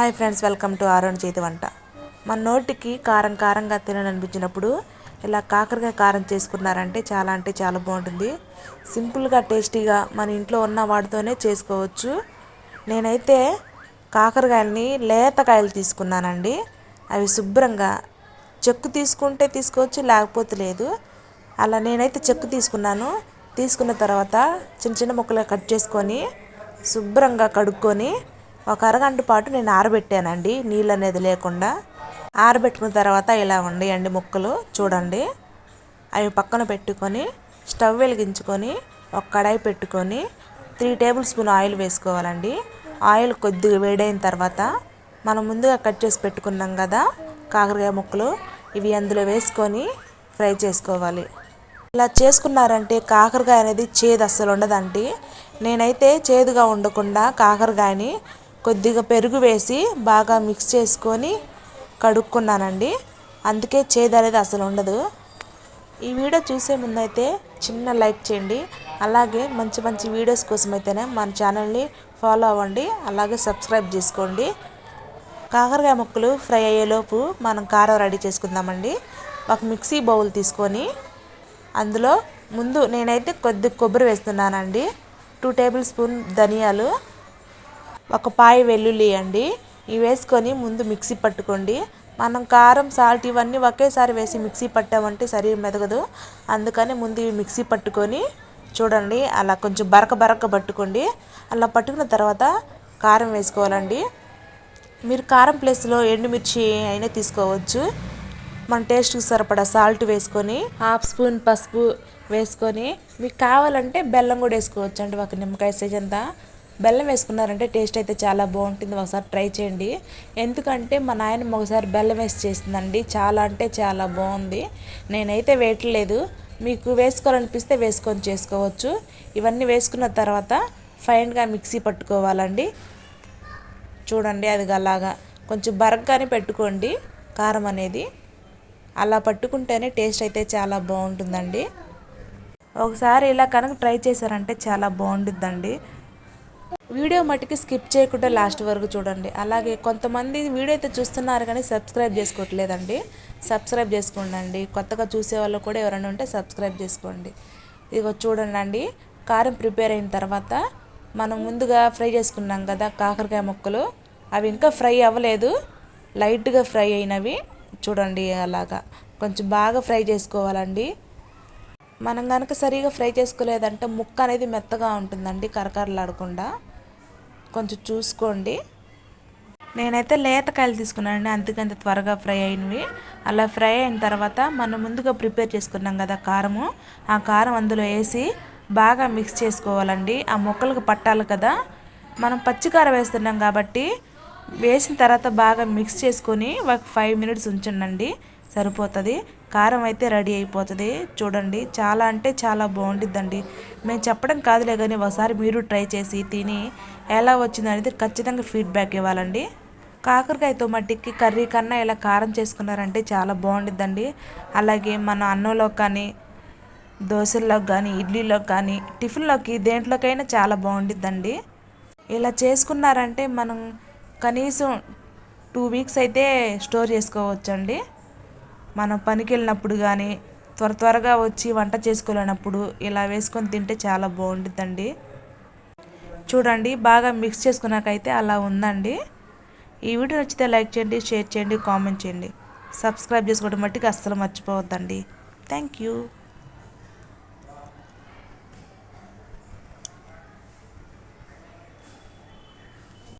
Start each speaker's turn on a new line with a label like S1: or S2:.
S1: Hi friends welcome to Aaron చేతి వంట మన నోటికి కారం కారంగా తినాలనిపించినప్పుడు ఇలా కాకరకాయ కారం చేసుకున్నారంటే చాలా అంటే చాలా బాగుంటుంది. సింపుల్గా టేస్టీగా మన ఇంట్లో ఉన్న వాటితోనే చేసుకోవచ్చు. నేనైతే కాకరకాయలని లేతకాయలు తీసుకున్నానండి. అవి శుభ్రంగా చెక్కు తీసుకుంటే తీసుకోవచ్చు లేకపోతే లేదు. అలా నేనైతే చెక్కు తీసుకున్నాను. తీసుకున్న తర్వాత చిన్న చిన్న ముక్కలు కట్ చేసుకొని శుభ్రంగా కడుక్కొని ఒక అరగంట పాటు నేను ఆరబెట్టానండి నీళ్ళు అనేది లేకుండా. ఆరబెట్టుకున్న తర్వాత ఇలా ఉండేయండి ముక్కలు చూడండి. అవి పక్కన పెట్టుకొని స్టవ్ వెలిగించుకొని ఒక కడాయి పెట్టుకొని త్రీ టేబుల్ స్పూన్ ఆయిల్ వేసుకోవాలండి. ఆయిల్ కొద్దిగా వేడైన తర్వాత మనం ముందుగా కట్ చేసి పెట్టుకున్నాం కదా కాకరకాయ ముక్కలు ఇవి అందులో వేసుకొని ఫ్రై చేసుకోవాలి. ఇలా చేసుకున్నారంటే కాకరకాయ అనేది చేదు అస్సలు ఉండదండి. నేనైతే చేదుగా ఉండకుండా కాకరకాయని కొద్దిగా పెరుగు వేసి బాగా మిక్స్ చేసుకొని కడుక్కున్నానండి. అందుకే చేదు అనేది అసలు ఉండదు. ఈ వీడియో చూసే ముందైతే చిన్న లైక్ చేయండి. అలాగే మంచి మంచి వీడియోస్ కోసం అయితేనే మన ఛానల్ని ఫాలో అవ్వండి. అలాగే సబ్స్క్రైబ్ చేసుకోండి. కాకరకాయ ముక్కలు ఫ్రై అయ్యేలోపు మనం కారం రెడీ చేసుకుందామండి. ఒక మిక్సీ బౌల్ తీసుకొని అందులో ముందు నేనైతే కొద్ది కొబ్బరి వేస్తున్నానండి. టూ టేబుల్ స్పూన్ ధనియాలు ఒక పాయ వెల్లుల్లి అండి. ఇవి వేసుకొని ముందు మిక్సీ పట్టుకోండి. మనం కారం సాల్ట్ ఇవన్నీ ఒకేసారి వేసి మిక్సీ పట్టామంటే సరి మెదగదు. అందుకని ముందు ఇవి మిక్సీ పట్టుకొని చూడండి అలా కొంచెం బరక బరక పట్టుకోండి. అలా పట్టుకున్న తర్వాత కారం వేసుకోవాలండి. మీరు కారం ప్లేస్లో ఎండుమిర్చి అయినా తీసుకోవచ్చు. మన టేస్ట్కి సరిపడా సాల్ట్ వేసుకొని హాఫ్ స్పూన్ పసుపు వేసుకొని మీకు కావాలంటే బెల్లం కూడా వేసుకోవచ్చు అండి ఒక నిమ్మకాయ సైజ్ అంతా బెల్లం వేసుకున్నారంటే టేస్ట్ అయితే చాలా బాగుంటుంది. ఒకసారి ట్రై చేయండి. ఎందుకంటే మా నాయనమ్మ ఒకసారి బెల్లం వేసి చేసిందండి. చాలా అంటే చాలా బాగుంది. నేనైతే వేయట్లేదు. మీకు వేసుకోవాలనిపిస్తే వేసుకొని చేసుకోవచ్చు. ఇవన్నీ వేసుకున్న తర్వాత ఫైన్గా మిక్సీ పట్టుకోవాలండి. చూడండి అది అలాగా. కొంచెం బరగ్గానే పెట్టుకోండి. కారం అనేది. అలా పట్టుకుంటేనే టేస్ట్ అయితే చాలా బాగుంటుందండి. ఒకసారి ఇలా కనుక ట్రై చేశారంటే చాలా బాగుంటుందండి. వీడియో మట్టుకి స్కిప్ చేయకుండా లాస్ట్ వరకు చూడండి. అలాగే కొంతమంది వీడియో అయితే చూస్తున్నారు కానీ సబ్స్క్రైబ్ చేసుకోవట్లేదండి. సబ్స్క్రైబ్ చేసుకోండి కొత్తగా చూసే వాళ్ళు కూడా ఎవరైనా ఉంటే సబ్స్క్రైబ్ చేసుకోండి. ఇదిగో చూడండి అండి కారం ప్రిపేర్ అయిన తర్వాత మనం ముందుగా ఫ్రై చేసుకున్నాం కదా కాకరకాయ ముక్కలు. అవి ఇంకా ఫ్రై అవ్వలేదు. లైట్గా ఫ్రై అయినవి చూడండి అలాగా. కొంచెం బాగా ఫ్రై చేసుకోవాలండి. మనం కనుక సరిగా ఫ్రై చేసుకోలేదంటే ముక్క అనేది మెత్తగా ఉంటుందండి కరకరలాడకుండా. కొంచెం చూసుకోండి. నేనైతే లేతకాయలు తీసుకున్నానండి అందుకంత త్వరగా ఫ్రై అయినవి. అలా ఫ్రై అయిన తర్వాత మనం ముందుగా ప్రిపేర్ చేసుకున్నాం కదా కారము ఆ కారం అందులో వేసి బాగా మిక్స్ చేసుకోవాలండి. ఆ ముక్కలకు పట్టాలి కదా. మనం పచ్చికారం వేస్తున్నాం కాబట్టి వేసిన తర్వాత బాగా మిక్స్ చేసుకొని ఒక ఫైవ్ మినిట్స్ ఉంచండి సరిపోతుంది. కారం అయితే రెడీ అయిపోతుంది. చూడండి చాలా అంటే చాలా బాగుంటుందండి మేము చెప్పడం కాదులే కానీ ఒకసారి మీరు ట్రై చేసి తిని ఎలా వచ్చిందనేది ఖచ్చితంగా ఫీడ్బ్యాక్ ఇవ్వాలండి. కాకరకాయతో మట్టికి కర్రీ కన్నా ఇలా కారం చేసుకున్నారంటే చాలా బాగుంటుందండి అలాగే మన అన్నంలో కానీ దోశల్లోకి కానీ ఇడ్లీలోకి కానీ టిఫిన్లోకి దేంట్లోకైనా చాలా బాగుంటుందండి ఇలా చేసుకున్నారంటే మనం కనీసం టూ వీక్స్ అయితే స్టోర్ చేసుకోవచ్చండి. మనం పనికి వెళ్ళినప్పుడు కానీ త్వర త్వరగా వచ్చి వంట చేసుకోలేనప్పుడు ఇలా వేసుకొని తింటే చాలా బాగుంటుందండి చూడండి బాగా మిక్స్ చేసుకున్నాకైతే అలా ఉందండి. ఈ వీడియో నచ్చితే లైక్ చేయండి షేర్ చేయండి కామెంట్ చేయండి. సబ్స్క్రైబ్ చేసుకోవడం మట్టికి అస్సలు మర్చిపోవద్దండి. Thank you.